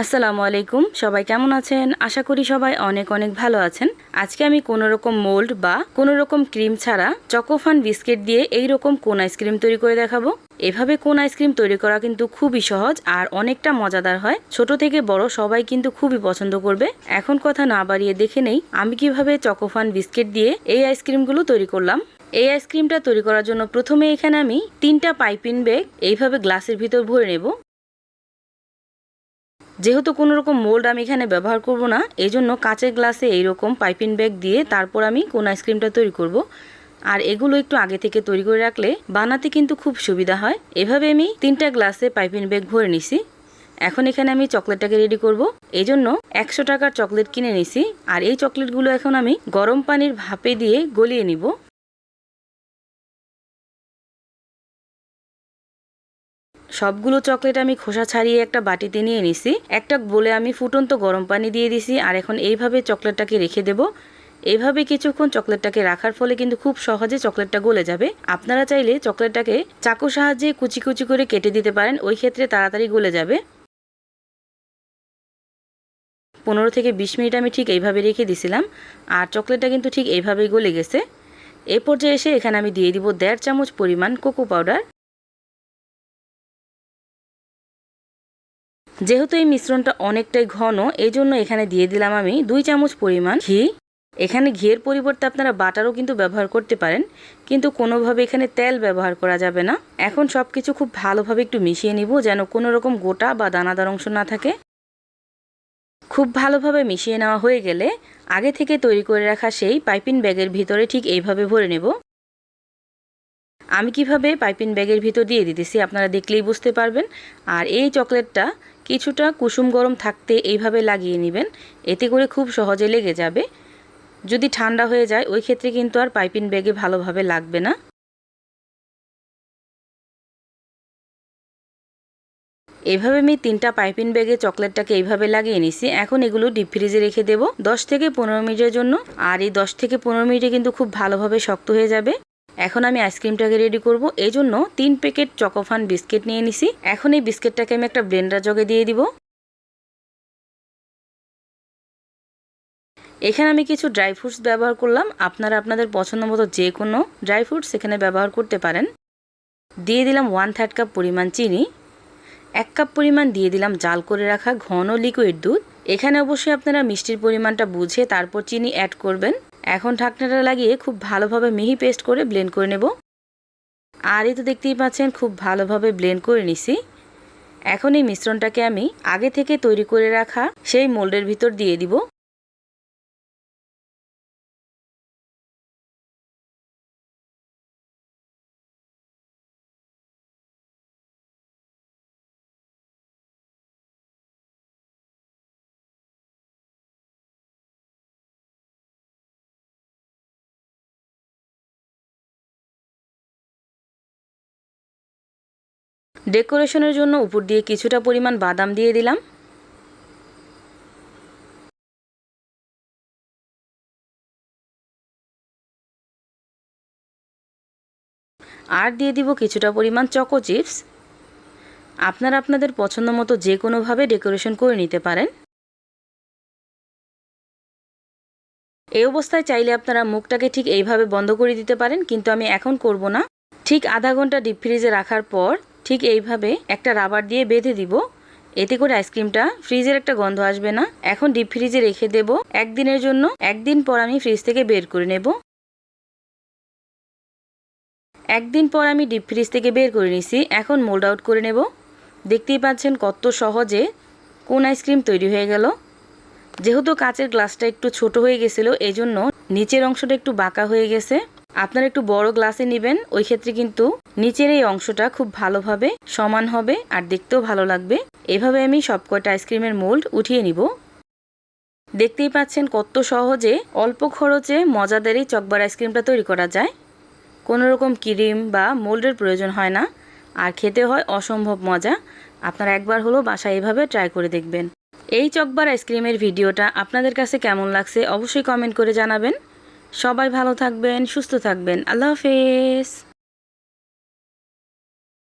আসসালামু আলাইকুম, সবাই কেমন আছেন? আশা করি সবাই অনেক অনেক ভালো আছেন। আজকে আমি কোনো রকম মোল্ড বা কোনো রকম ক্রিম ছাড়া চকোফান বিস্কিট দিয়ে এই রকম কোন আইসক্রিম তৈরি করে দেখাবো। এভাবে কোন আইসক্রিম তৈরি করা কিন্তু খুবই সহজ আর অনেকটা মজাদার হয়। ছোট থেকে বড় সবাই কিন্তু খুবই পছন্দ করবে। এখন কথা না বাড়িয়ে দেখে নেই আমি কীভাবে চকোফান বিস্কিট দিয়ে এই আইসক্রিমগুলো তৈরি করলাম। এই আইসক্রিমটা তৈরি করার জন্য প্রথমে এখানে আমি তিনটা পাইপিন ব্যাগ এইভাবে গ্লাসের ভিতর ভরে নেব। যেহেতু কোনো রকম মোল্ড আমি এখানে ব্যবহার করব না এই জন্য কাঁচের গ্লাসে এইরকম পাইপিং ব্যাগ দিয়ে তারপর আমি কোন আইসক্রিমটা তৈরি করব। আর এগুলো একটু আগে থেকে তৈরি করে রাখলে বানাতে কিন্তু খুব সুবিধা হয়। এভাবে আমি তিনটা গ্লাসে পাইপিং ব্যাগ ভরে নিছি। এখন এখানে আমি চকলেটটাকে রেডি করব। এই জন্য একশো টাকার চকলেট কিনে নিছি। আর এই চকলেটগুলো এখন আমি গরম পানির ভাপে দিয়ে গলিয়ে নিব। সবগুলো চকলেট আমি খোসা ছাড়িয়ে একটা বাটিতে নিয়ে নিছি। একটা বলে আমি ফুটন্ত গরম পানি দিয়ে দিছি আর এখন এইভাবে চকলেটটাকে রেখে দেব। এভাবে কিছুক্ষণ চকলেটটাকে রাখার ফলে কিন্তু খুব সহজে চকলেটটা গলে যাবে। আপনারা চাইলে চকলেটটাকে চাকু সাহায্যে কুচি কুচি করে কেটে দিতে পারেন, ওই ক্ষেত্রে তাড়াতাড়ি গলে যাবে। পনেরো থেকে বিশ মিনিট আমি ঠিক এইভাবে রেখে দিছিলাম আর চকলেটটা কিন্তু ঠিক এইভাবেই গলে গেছে। এ পর্যায়ে এসে এখানে আমি দিয়ে দিব দেড় চামচ পরিমাণ কোকো পাউডার। যেহেতু এই মিশ্রণটা অনেকটাই ঘন এই জন্য এখানে দিয়ে দিলাম আমি দুই চামচ পরিমাণ ঘি। এখানে ঘিয়ের পরিবর্তে আপনারা বাটারও কিন্তু ব্যবহার করতে পারেন, কিন্তু কোনোভাবে এখানে তেল ব্যবহার করা যাবে না। এখন সব কিছু খুব ভালোভাবে একটু মিশিয়ে নিব যেন কোনো রকম গোটা বা দানাদার অংশ না থাকে। খুব ভালোভাবে মিশিয়ে নেওয়া হয়ে গেলে আগে থেকে তৈরি করে রাখা সেই পাইপিং ব্যাগের ভিতরে ঠিক এইভাবে ভরে নেব। আমি কীভাবে পাইপিং ব্যাগের ভিতর দিয়ে দিতেছি আপনারা দেখলেই বুঝতে পারবেন। আর এই চকলেটটা কিছুটা কুসুম গরম থাকতে এইভাবে লাগিয়ে নেবেন, এতে করে খুব সহজে লেগে যাবে। যদি ঠান্ডা হয়ে যায়, ওই ক্ষেত্রে কিন্তু আর পাইপিং ব্যাগে ভালোভাবে লাগবে না। এভাবে আমি তিনটা পাইপিং ব্যাগে চকলেটটাকে এইভাবে লাগিয়ে নিছি। এখন এগুলো ডিপ ফ্রিজে রেখে দেবো। দশ থেকে পনেরো মিনিটের জন্য। আর এই দশ থেকে পনেরো মিনিটে কিন্তু খুব ভালোভাবে শক্ত হয়ে যাবে। এখন আমি আইসক্রিমটাকে রেডি করব। এই জন্য তিন প্যাকেট চকোফান বিস্কিট নিয়ে নিছি। এখন এই বিস্কিটটাকে আমি একটা ব্লেন্ডার জগে দিয়ে দিব। এখানে আমি কিছু ড্রাই ফ্রুটস ব্যবহার করলাম। আপনারা আপনাদের পছন্দ মতো যে কোনো ড্রাই ফ্রুটস এখানে ব্যবহার করতে পারেন। দিয়ে দিলাম ওয়ান থার্ড কাপ পরিমাণ চিনি। এক কাপ পরিমাণ দিয়ে দিলাম জাল করে রাখা ঘন লিকুইড দুধ। এখানে অবশ্যই আপনারা মিষ্টির পরিমাণটা বুঝে তারপর চিনি অ্যাড করবেন। এখন ঢাকনাটা লাগিয়ে খুব ভালোভাবে মিহি পেস্ট করে ব্লেন্ড করে নেব। আর এই তো দেখতেই পাচ্ছেন, খুব ভালোভাবে ব্লেন্ড করে নিছি। এখন এই মিশ্রণটাকে আমি আগে থেকে তৈরি করে রাখা সেই মোল্ডের ভিতর দিয়ে দিব। ডেকোরেশনের জন্য উপর দিয়ে কিছুটা পরিমাণ বাদাম দিয়ে দিলাম। আর দিয়ে দিব কিছুটা পরিমাণ চকো চিপস আপনারা আপনাদের পছন্দ মতো যে কোনোভাবে ডেকোরেশন করে নিতে পারেন। এই অবস্থায় চাইলে আপনারা মুখটাকে ঠিক এইভাবে বন্ধ করে দিতে পারেন, কিন্তু আমি এখন করব না। ঠিক আধা ঘণ্টা ডিপ ফ্রিজে রাখার পর ঠিক এইভাবে একটা রাবার দিয়ে বেঁধে দিব। এতে করে আইসক্রিমটা ফ্রিজের একটা গন্ধ আসবে না। এখন ডিপ ফ্রিজে রেখে দেব। একদিনের জন্য একদিন পর আমি ফ্রিজ থেকে বের করে নেব। একদিন পর আমি ডিপ ফ্রিজ থেকে বের করে নিছি। এখন মোল্ড আউট করে নেব। দেখতেই পাচ্ছেন কত সহজে কোন আইসক্রিম তৈরি হয়ে গেল। যেহেতু কাচের গ্লাসটা একটু ছোট হয়ে গেছিল এই জন্য নিচের অংশটা একটু বাঁকা হয়ে গেছে। আপনারা একটু বড় গ্লাসে নেবেন। ওই ক্ষেত্রে কিন্তু নিচের এই অংশটা খুব ভালোভাবে সমান হবে আর দেখতেও ভালো লাগবে। এভাবে আমি সব কয়টা আইসক্রিমের মোল্ড উঠিয়ে নিব। দেখতেই পাচ্ছেন কত সহজে অল্প খরচে মজাদার এই চকবার আইসক্রিমটা তৈরি করা যায়। কোনো রকম ক্রিম বা মোল্ডের প্রয়োজন হয় না। আর খেতে হয় অসম্ভব মজা। আপনারা একবার হলো বাসায় এভাবে ট্রাই করে দেখবেন। এই চকবার আইসক্রিমের ভিডিওটা আপনাদের কাছে কেমন লাগছে অবশ্যই কমেন্ট করে জানাবেন। সবাই ভালো থাকবেন, সুস্থ থাকবেন। আল্লাহ হাফেজ।